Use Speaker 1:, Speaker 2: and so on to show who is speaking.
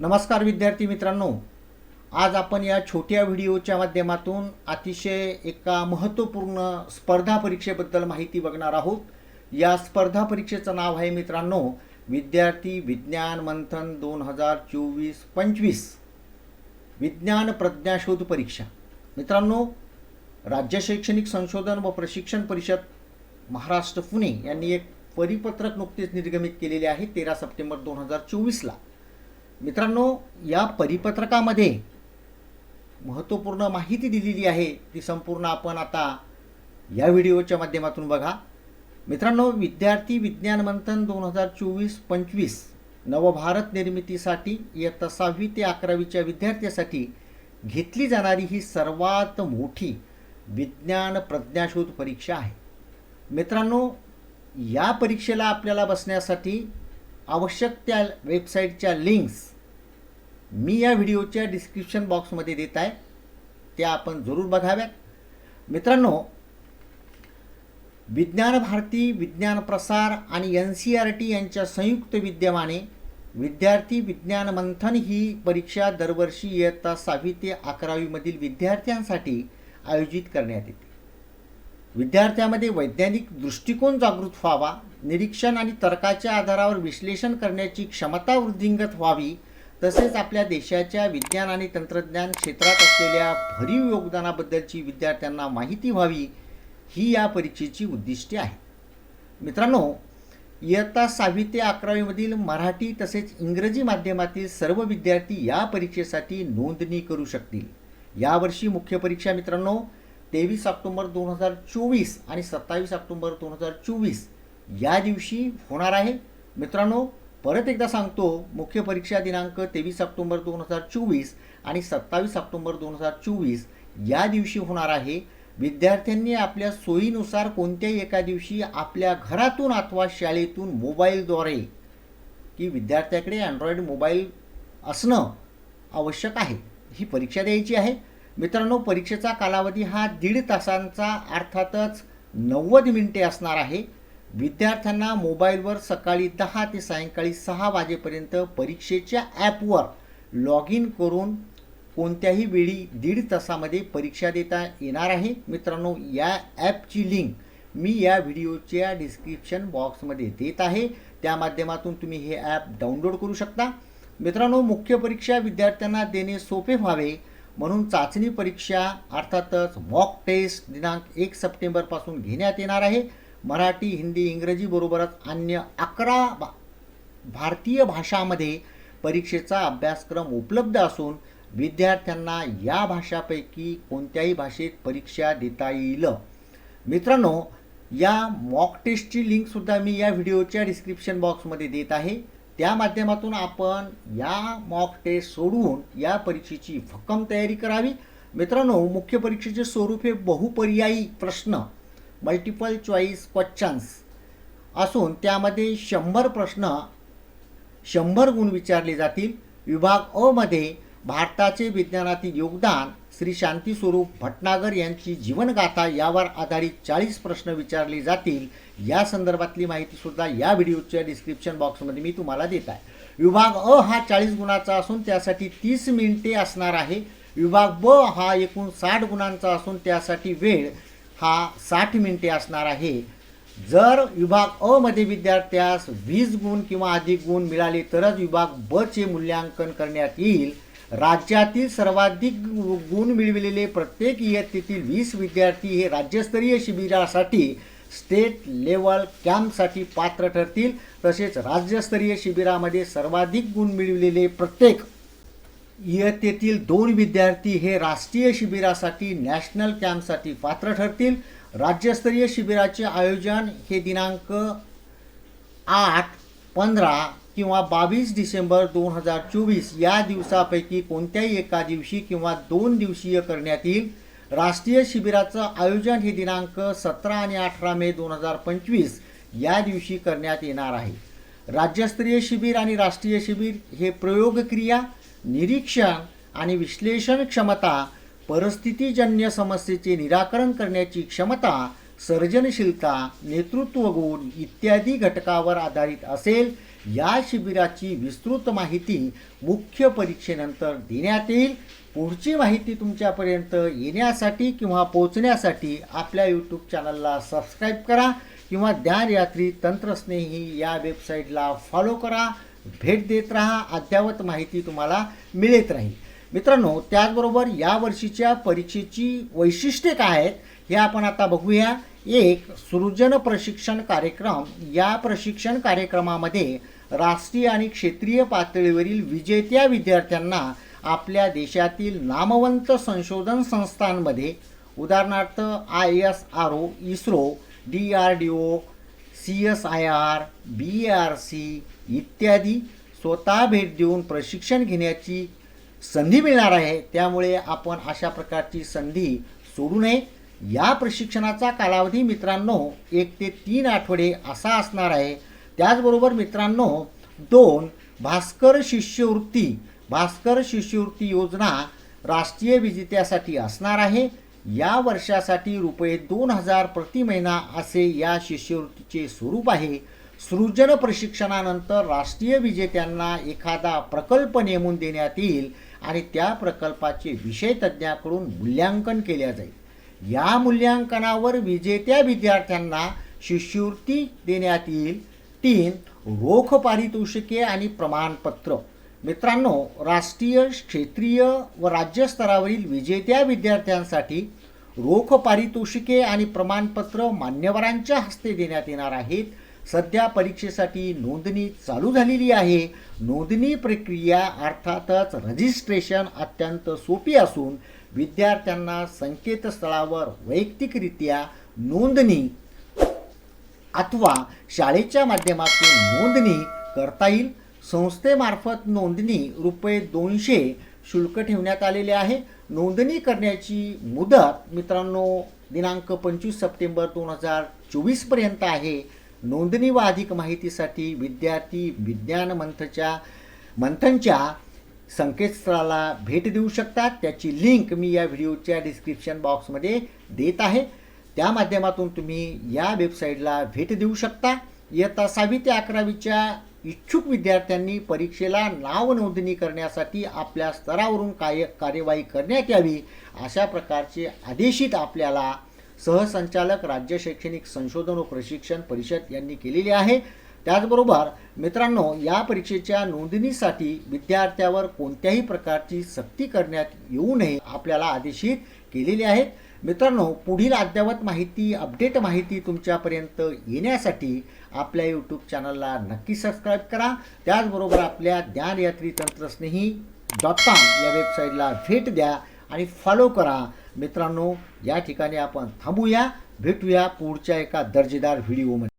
Speaker 1: नमस्कार विद्यार्थी मित्रांनो. आज आपण या छोट्या व्हिडिओच्या माध्यमातून अतिशय एका महत्त्वपूर्ण स्पर्धा परीक्षेबद्दल माहिती बघणार आहोत. या स्पर्धा परीक्षेचं नाव आहे मित्रांनो विद्यार्थी विज्ञान मंथन दोन हजार चोवीस पंचवीस. विज्ञान प्रज्ञाशोध परीक्षा. मित्रांनो राज्य शैक्षणिक संशोधन व प्रशिक्षण परिषद महाराष्ट्र पुणे यांनी एक परिपत्रक नुकतेच निर्गमित केलेले आहे तेरा सप्टेंबर दोन हजार चोवीसला. मित्रांनो या परिपत्रकामध्ये महत्त्वपूर्ण माहिती दिलेली आहे. ती संपूर्ण आपण आता या व्हिडिओच्या माध्यमातून बघा. मित्रांनो विद्यार्थी विज्ञान मंथन दोन हजार चोवीस पंचवीस नवभारत निर्मितीसाठी इयत्ता सहावी ते अकरावीच्या विद्यार्थ्यासाठी घेतली जाणारी ही सर्वात मोठी विज्ञान प्रज्ञाशोध परीक्षा आहे. मित्रांनो या परीक्षेला आपल्याला बसण्यासाठी आवश्यक त्या वेबसाईटच्या लिंक्स मी या व्हिडिओच्या डिस्क्रिप्शन बॉक्समध्ये देत आहे. त्या आपण जरूर बघाव्यात. मित्रांनो विज्ञान भारती विज्ञान प्रसार आणि एन सी आर टी यांच्या संयुक्त विद्यमाने विद्यार्थी विज्ञान मंथन ही परीक्षा दरवर्षी इयत्ता सहावी ते अकरावीमधील विद्यार्थ्यांसाठी आयोजित करण्यात येते. विद्यार्थ्यामध्ये वैज्ञानिक दृष्टिकोन जागृत व्हावा निरीक्षण आणि तर्काच्या आधारावर विश्लेषण करण्याची क्षमता वृद्धिंगत व्हावी तसेच आपल्या देशाच्या विज्ञान आणि तंत्रज्ञान क्षेत्रात असलेल्या भरीव योगदानाबद्दलची विद्यार्थ्यांना माहिती व्हावी ही या परीक्षेची उद्दिष्टे आहेत. मित्रांनो इयत्ता सहावी ते अकरावीमधील मराठी तसेच इंग्रजी माध्यमातील सर्व विद्यार्थी या परीक्षेसाठी नोंदणी करू शकतील. यावर्षी मुख्य परीक्षा मित्रांनो तेवीस ऑक्टोबर दोन हजार चोवीस आणि सत्तावीस ऑक्टोबर दोन हजार चोवीस या दिवशी होणार आहे. मित्रांनो परत एकदा सांगतो मुख्य परीक्षा दिनांक तेवीस ऑक्टोबर दोन हजार चोवीस आणि सत्तावीस ऑक्टोबर दोन हजार चोवीस या दिवशी होणार आहे. विद्यार्थ्यांनी आपल्या सोयीनुसार कोणत्याही एका दिवशी आपल्या घरातून अथवा शाळेतून मोबाईलद्वारे की विद्यार्थ्याकडे अँड्रॉईड मोबाईल असणं आवश्यक आहे. ही परीक्षा द्यायची आहे. मित्रांनो परीक्षेचा कालावधी हा दीड तासांचा अर्थातच नव्वद मिनिटे असणार आहे. विद्यार्थ्यांना मोबाईलवर सकाळी दहा ते सायंकाळी सहा वाजेपर्यंत परीक्षेच्या ॲपवर लॉग इन करून कोणत्याही वेळी दीड तासामध्ये परीक्षा देता येणार आहे. मित्रांनो या ॲपची लिंक मी या व्हिडिओच्या डिस्क्रिप्शन बॉक्समध्ये देत आहे. त्या माध्यमातून तुम्ही हे ॲप डाउनलोड करू शकता. मित्रांनो मुख्य परीक्षा विद्यार्थ्यांना देणे सोपे व्हावे. म्हणून चाचणी परीक्षा अर्थातच मॉक टेस्ट दिनांक एक सप्टेंबरपासून घेण्यात येणार आहे. मराठी हिंदी इंग्रजी बरोबरच अन्य अकरा भा भारतीय भाषामध्ये परीक्षेचा अभ्यासक्रम उपलब्ध असून विद्यार्थ्यांना या भाषापैकी कोणत्याही भाषेत परीक्षा देता येईल. मित्रांनो या मॉक टेस्टची लिंकसुद्धा मी या व्हिडिओच्या डिस्क्रिप्शन बॉक्समध्ये देत आहे. त्या माध्यमातून आपण या मॉक टेस्ट सोडून या परीक्षेची भक्कम तयारी करावी. मित्रांनो मुख्य परीक्षेचे स्वरूप हे बहुपर्यायी प्रश्न मल्टिपल चॉईस क्वेश्चन्स असून त्यामध्ये शंभर प्रश्न शंभर गुण विचारले जातील. विभाग अमध्ये भारताचे विज्ञानातील योगदान श्री शांती स्वरूप भटनागर यांची जीवनगाथा यावर आधारित चाळीस प्रश्न विचारले जातील. या संदर्भातली माहितीसुद्धा या व्हिडिओच्या डिस्क्रिप्शन बॉक्समध्ये मी तुम्हाला देत आहे. विभाग अ हा चाळीस गुणाचा असून त्यासाठी तीस मिनिटे असणार आहे. विभाग ब हा एकूण साठ गुणांचा असून त्यासाठी वेळ हा साठ मिनिटे असणार आहे. जर विभाग अ मध्ये विद्यार्थ्यास वीस गुण किंवा अधिक गुण मिळाले तरच विभाग ब चे मूल्यांकन करण्यात येईल. राज्यातील सर्वाधिक गुण मिळविलेले प्रत्येक इयत्तेतील वीस विद्यार्थी हे राज्यस्तरीय शिबिरासाठी स्टेट लेवल कॅम्पसाठी पात्र ठरतील. तसेच राज्यस्तरीय शिबिरामध्ये सर्वाधिक गुण मिळविलेले प्रत्येक इयत्तेतील दोन विद्यार्थी हे राष्ट्रीय शिबिरासाठी नॅशनल कॅम्पसाठी पात्र ठरतील. राज्यस्तरीय शिबिराचे आयोजन हे दिनांक आठ पंधरा किंवा बावीस डिसेंबर दोन हजार चोवीस या दिवसापैकी कोणत्याही एका दिवशी किंवा दोन दिवसीय करण्यात येईल राष्ट्रीय शिबिराचं आयोजन हे दिनांक सतरा आणि अठरा मे दोन हजार पंचवीस या दिवशी करण्यात येणार आहे. राज्यस्तरीय शिबिर आणि राष्ट्रीय शिबिर हे प्रयोगक्रिया निरीक्षण आणि विश्लेषण क्षमता परिस्थितीजन्य समस्येचे निराकरण करण्याची क्षमता सर्जनशीलता नेतृत्व गुण इत्यादी घटकावर आधारित असेल या शिबिराची विस्तृत माहिती मुख्य परीक्षेनंतर देण्यात येईल. पुढची माहिती तुमच्यापर्यंत येण्यासाठी किंवा पोचण्यासाठी आपल्या यूट्यूब चॅनलला सबस्क्राईब करा किंवा ज्ञानयात्री तंत्रस्नेही या वेबसाईटला फॉलो करा. भेट देत राहा. अद्ययावत माहिती तुम्हाला मिळत राहील. मित्रांनो त्याचबरोबर या वर्षीच्या परीक्षेची वैशिष्ट्ये काय आहेत हे आपण आता बघूया. एक सृजन प्रशिक्षण कार्यक्रम. या प्रशिक्षण कार्यक्रमामध्ये राष्ट्रीय आणि क्षेत्रीय पातळीवरील विजेत्या विद्यार्थ्यांना आपल्या देशातील नामवंत संशोधन संस्थांमध्ये उदाहरणार्थ I S R O ISRO D R D O C S I R B R C इत्यादी स्वतः भेट देऊन प्रशिक्षण घेण्याची संधी मिळणार आहे. त्यामुळे आपण अशा प्रकारची संधी सोडू नये. या प्रशिक्षणाचा कालावधी मित्रांनो एक ते तीन आठवडे असा असणार आहे. त्याचबरोबर मित्रांनो दोन भास्कर शिष्यवृत्ती भास्कर शिष्यवृत्ती योजना राष्ट्रीय विजेत्यासाठी असणार आहे. या वर्षासाठी रुपये दोन हजार प्रति महिना असे या शिष्यवृत्तीचे स्वरूप आहे. सृजन प्रशिक्षणानंतर राष्ट्रीय विजेत्यांना एखादा प्रकल्प नेमून देण्यात येईल आणि त्या प्रकल्पाचे विषय तज्ज्ञाकडून मूल्यांकन केल्या जाईल. या मूल्यांकनावर विजेत्या विद्यार्थ्यांना शिष्यवृत्ती देण्यात येईल. तीन रोख पारितोषिके आणि प्रमाणपत्र. मित्रांनो राष्ट्रीय क्षेत्रीय व राज्य स्तरावरील विजेत्या विद्यार्थ्यांसाठी रोख पारितोषिके आणि प्रमाणपत्र मान्यवरांच्या हस्ते देण्यात येणार आहेत. सध्या परीक्षेसाठी नोंदणी चालू झालेली आहे. नोंदणी प्रक्रिया अर्थातच रजिस्ट्रेशन अत्यंत सोपी असून विद्यार्थ्यांना संकेतस्थळावर वैयक्तिकरित्या नोंदणी अथवा शाळेच्या माध्यमातून नोंदणी करता येईल. संस्थेमार्फत नोंदणी रुपये दोनशे शुल्क ठेवण्यात आलेले आहे. नोंदणी करण्याची मुदत मित्रांनो दिनांक पंचवीस सप्टेंबर दोन हजार चोवीसपर्यंत आहे. नोंदणी व अधिक माहितीसाठी विद्यार्थी विज्ञान मंथच्या मंथनच्या संकेतस्थळाला भेट देऊ शकतात. त्याची लिंक मी या व्हिडिओच्या डिस्क्रिप्शन बॉक्समध्ये देत आहे. त्या माध्यमातून तुम्ही या वेबसाईटला भेट देऊ शकता. इयत्ता सहावी ते अकरावीच्या इच्छुक विद्यार्थ्यांनी परीक्षेला नाव नोंदणी करण्यासाठी आपल्या स्तरावरून काय कार्यवाही करण्यात यावी अशा प्रकारचे आदेशित आपल्याला सहसंचालक राज्य शैक्षणिक संशोधन व प्रशिक्षण परिषद यांनी केलेले आहे. त्याचबरोबर मित्रांनो या परीक्षेच्या नोंदणीसाठी विद्यार्थ्यावर कोणत्याही प्रकारची सक्ती करण्यात येऊ नये आपल्याला आदेशित केलेले आहेत. मित्रांनो पुढील अद्ययावत माहिती अपडेट माहिती तुमच्यापर्यंत येण्यासाठी आपल्या यूट्यूब चॅनलला नक्की सबस्क्राईब करा. त्याचबरोबर आपल्या ज्ञानयात्री तंत्रस्नेही डॉट कॉम या वेबसाईटला भेट द्या आणि फॉलो करा. मित्रांनो या ठिकाणी आपण थांबूया भेटूया पुढच्या एका दर्जेदार व्हिडिओमध्ये